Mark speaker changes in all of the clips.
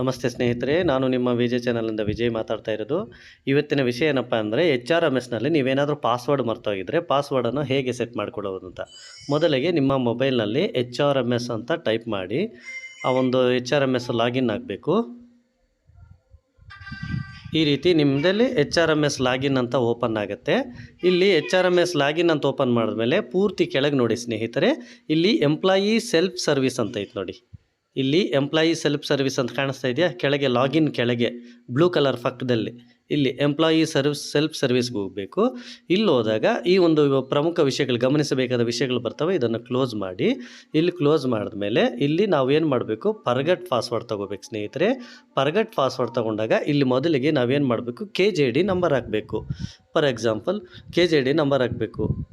Speaker 1: ನಮಸ್ತೆ ಸ್ನೇಹಿತರೆ, ನಾನು ನಿಮ್ಮ ವಿಜಯ್ ಚಾನಲಿಂದ ವಿಜಯ್ ಮಾತಾಡ್ತಾ ಇರೋದು. ಇವತ್ತಿನ ವಿಷಯ ಏನಪ್ಪ ಅಂದರೆ ಎಚ್ ಆರ್ ಎಂ ಎಸ್ನಲ್ಲಿ ನೀವೇನಾದರೂ ಪಾಸ್ವರ್ಡ್ ಮರ್ತೋಗಿದ್ರೆ ಪಾಸ್ವರ್ಡನ್ನು ಹೇಗೆ ಸೆಟ್ ಮಾಡ್ಕೊಳ್ಳೋದು ಅಂತ. ಮೊದಲಿಗೆ ನಿಮ್ಮ ಮೊಬೈಲ್ನಲ್ಲಿ ಎಚ್ ಆರ್ ಎಂ ಎಸ್ ಅಂತ ಟೈಪ್ ಮಾಡಿ, ಆ ಒಂದು H R M S login ಆಗಬೇಕು. ಈ ರೀತಿ ನಿಮ್ಮದಲ್ಲಿ H R M S login ಅಂತ ಓಪನ್ ಆಗುತ್ತೆ. ಇಲ್ಲಿ H R M S login ಅಂತ ಓಪನ್ ಮಾಡಿದ್ಮೇಲೆ ಪೂರ್ತಿ ಕೆಳಗೆ ನೋಡಿ ಸ್ನೇಹಿತರೆ, ಇಲ್ಲಿ ಎಂಪ್ಲಾಯಿ ಸೆಲ್ಫ್ ಸರ್ವಿಸ್ ಅಂತ ಐತೆ ನೋಡಿ. ಇಲ್ಲಿ ಎಂಪ್ಲಾಯಿ ಸೆಲ್ಫ್ ಸರ್ವಿಸ್ ಅಂತ ಕಾಣಿಸ್ತಾ ಇದೆಯಾ? ಕೆಳಗೆ ಲಾಗಿನ್ ಕೆಳಗೆ ಬ್ಲೂ ಕಲರ್ ಪಕ್ಕದಲ್ಲಿ. ಇಲ್ಲಿ ಎಂಪ್ಲಾಯಿ ಸರ್ವಿಸ್ ಸೆಲ್ಫ್ ಸರ್ವಿಸ್ಗೆ ಹೋಗಬೇಕು. ಇಲ್ಲಿ ಹೋದಾಗ ಈ ಒಂದು ಪ್ರಮುಖ ವಿಷಯಗಳು, ಗಮನಿಸಬೇಕಾದ ವಿಷಯಗಳು ಬರ್ತವೆ. ಇದನ್ನು ಕ್ಲೋಸ್ ಮಾಡಿ. ಇಲ್ಲಿ ಕ್ಲೋಸ್ ಮಾಡಿದ ಮೇಲೆ ಇಲ್ಲಿ ನಾವು ಏನು ಮಾಡಬೇಕು? ಪರ್ಗಟ್ ಪಾಸ್ವರ್ಡ್ ತೊಗೋಬೇಕು ಸ್ನೇಹಿತರೆ. ಪರ್ಗಟ್ ಪಾಸ್ವರ್ಡ್ ತೊಗೊಂಡಾಗ ಇಲ್ಲಿ ಮೊದಲಿಗೆ ನಾವೇನು ಮಾಡಬೇಕು? ಕೆ ಜೆ ಡಿ ನಂಬರ್ ಹಾಕಬೇಕು. For example K J D number ಹಾಕಬೇಕು.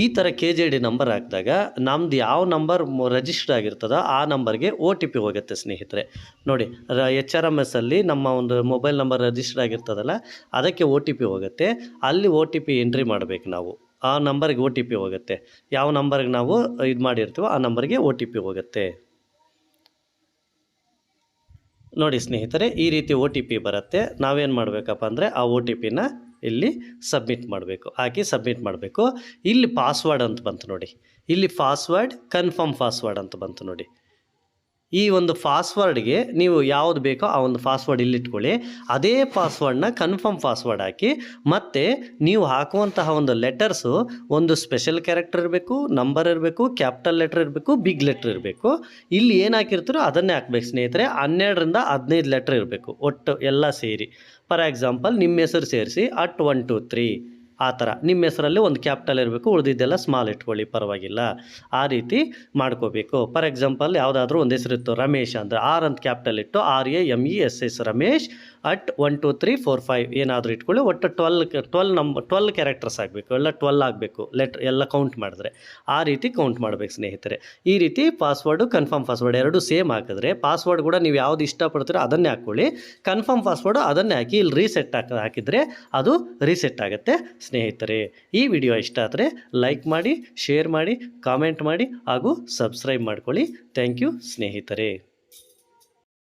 Speaker 1: ಈ ಥರ ಕೆ ಜೆ ಡಿ ನಂಬರ್ ಹಾಕಿದಾಗ ನಮ್ದು ಯಾವ ನಂಬರ್ ರಿಜಿಸ್ಟರ್ ಆಗಿರ್ತದೋ ಆ ನಂಬರ್ಗೆ ಒ ಟಿ ಪಿ ಹೋಗುತ್ತೆ ಸ್ನೇಹಿತರೆ. ನೋಡಿ, ರ ಎಚ್ ಆರ್ ಎಂ ಎಸ್ಸಲ್ಲಿ ನಮ್ಮ ಒಂದು ಮೊಬೈಲ್ ನಂಬರ್ ರಿಜಿಸ್ಟರ್ ಆಗಿರ್ತದಲ್ಲ, ಅದಕ್ಕೆ ಒ ಟಿ ಪಿ ಹೋಗುತ್ತೆ. ಅಲ್ಲಿ ಒ ಟಿ ಪಿ ಎಂಟ್ರಿ ಮಾಡಬೇಕು ನಾವು. ಆ ನಂಬರ್ಗೆ ಒ ಟಿ ಪಿ ಹೋಗುತ್ತೆ. ಯಾವ ನಂಬರ್ಗೆ ನಾವು ಇದು ಮಾಡಿರ್ತೀವೋ ಆ ನಂಬರ್ಗೆ ಒ ಟಿ ಪಿ ಹೋಗುತ್ತೆ. ನೋಡಿ ಸ್ನೇಹಿತರೆ, ಈ ರೀತಿ ಓ ಟಿ ಪಿ ಬರುತ್ತೆ. ನಾವೇನು ಮಾಡಬೇಕಪ್ಪ ಅಂದರೆ ಆ ಒ ಟಿ ಪಿನ ಇಲ್ಲಿ ಸಬ್ಮಿಟ್ ಮಾಡಬೇಕು. ಹಾಕಿ ಸಬ್ಮಿಟ್ ಮಾಡಬೇಕು. ಇಲ್ಲಿ ಪಾಸ್ವರ್ಡ್ ಅಂತ ಬಂತು ನೋಡಿ. ಇಲ್ಲಿ ಪಾಸ್ವರ್ಡ್ ಕನ್ಫರ್ಮ್ ಪಾಸ್ವರ್ಡ್ ಅಂತ ಬಂತು ನೋಡಿ. ಈ ಒಂದು ಪಾಸ್ವರ್ಡ್ಗೆ ನೀವು ಯಾವುದು ಬೇಕೋ ಆ ಒಂದು ಪಾಸ್ವರ್ಡ್ ಇಲ್ಲಿಟ್ಕೊಳ್ಳಿ ಅದೇ ಪಾಸ್ವರ್ಡ್ನ ಕನ್ಫರ್ಮ್ ಪಾಸ್ವರ್ಡ್ ಹಾಕಿ, ಮತ್ತು ನೀವು ಹಾಕುವಂತಹ ಒಂದು ಲೆಟರ್ಸು ಒಂದು ಸ್ಪೆಷಲ್ ಕ್ಯಾರೆಕ್ಟರ್ ಇರಬೇಕು ನಂಬರ್ ಇರಬೇಕು ಕ್ಯಾಪಿಟಲ್ ಲೆಟರ್ ಇರಬೇಕು ಬಿಗ್ ಲೆಟ್ರ್ ಇರಬೇಕು. ಇಲ್ಲಿ ಏನು ಹಾಕಿರ್ತೀರೋ ಅದನ್ನೇ ಹಾಕ್ಬೇಕು ಸ್ನೇಹಿತರೆ. ಹನ್ನೆರಡರಿಂದ ಹದಿನೈದು ಲೆಟ್ರ್ ಇರಬೇಕು ಒಟ್ಟು ಎಲ್ಲ ಸೇರಿ. ಫಾರ್ ಎಕ್ಸಾಂಪಲ್ ನಿಮ್ಮ ಹೆಸರು ಸೇರಿಸಿ ಅಟ್ ಒನ್ ಟು ತ್ರೀ ಆ ಥರ. ನಿಮ್ಮ ಹೆಸರಲ್ಲಿ ಒಂದು ಕ್ಯಾಪಿಟಲ್ ಇರಬೇಕು, ಉಳಿದಿದ್ದೆಲ್ಲ ಸ್ಮಾಲ್ ಇಟ್ಕೊಳ್ಳಿ, ಪರವಾಗಿಲ್ಲ. ಆ ರೀತಿ ಮಾಡ್ಕೋಬೇಕು. ಫಾರ್ ಎಕ್ಸಾಂಪಲ್ ಯಾವುದಾದ್ರೂ ಒಂದು ಹೆಸರಿತ್ತು ರಮೇಶ್ ಅಂದರೆ ಆರ್ ಅಂತ ಕ್ಯಾಪಿಟಲ್ ಇಟ್ಟು R A M E S S Ramesh at one two three four five ಏನಾದರೂ ಇಟ್ಕೊಳ್ಳಿ, ಒಟ್ಟು ಟ್ವೆಲ್ ಟ್ವೆಲ್ ನಂಬ ಟ್ವೆಲ್ ಕ್ಯಾರೆಕ್ಟರ್ಸ್ ಆಗಬೇಕು. ಎಲ್ಲ ಟ್ವೆಲ್ ಆಗಬೇಕು. ಲೆಟ್ ಎಲ್ಲ ಕೌಂಟ್ ಮಾಡಿದ್ರೆ. ಆ ರೀತಿ ಕೌಂಟ್ ಮಾಡಬೇಕು ಸ್ನೇಹಿತರೆ. ಈ ರೀತಿ ಪಾಸ್ವರ್ಡು ಕನ್ಫರ್ಮ್ ಪಾಸ್ವರ್ಡ್ ಎರಡು ಸೇಮ್ ಹಾಕಿದ್ರೆ ಪಾಸ್ವರ್ಡ್ ಕೂಡ ನೀವು ಯಾವ್ದು ಇಷ್ಟಪಡ್ತೀರೋ ಅದನ್ನೇ ಹಾಕ್ಕೊಳ್ಳಿ. ಕನ್ಫರ್ಮ್ ಪಾಸ್ವರ್ಡು ಅದನ್ನೇ ಹಾಕಿ ಇಲ್ಲಿ ರೀಸೆಟ್ ಹಾಕಿದ್ರೆ ಹಾಕಿದರೆ ಅದು ರೀಸೆಟ್ ಆಗುತ್ತೆ. ಸ್ನೇಹಿತರೆ, ಈ ವಿಡಿಯೋ ಇಷ್ಟ ಆದರೆ ಲೈಕ್ ಮಾಡಿ ಶೇರ್ ಮಾಡಿ ಕಾಮೆಂಟ್ ಮಾಡಿ ಹಾಗೂ ಸಬ್ಸ್ಕ್ರೈಬ್ ಮಾಡ್ಕೊಳ್ಳಿ. ಥ್ಯಾಂಕ್ ಯು ಸ್ನೇಹಿತರೆ.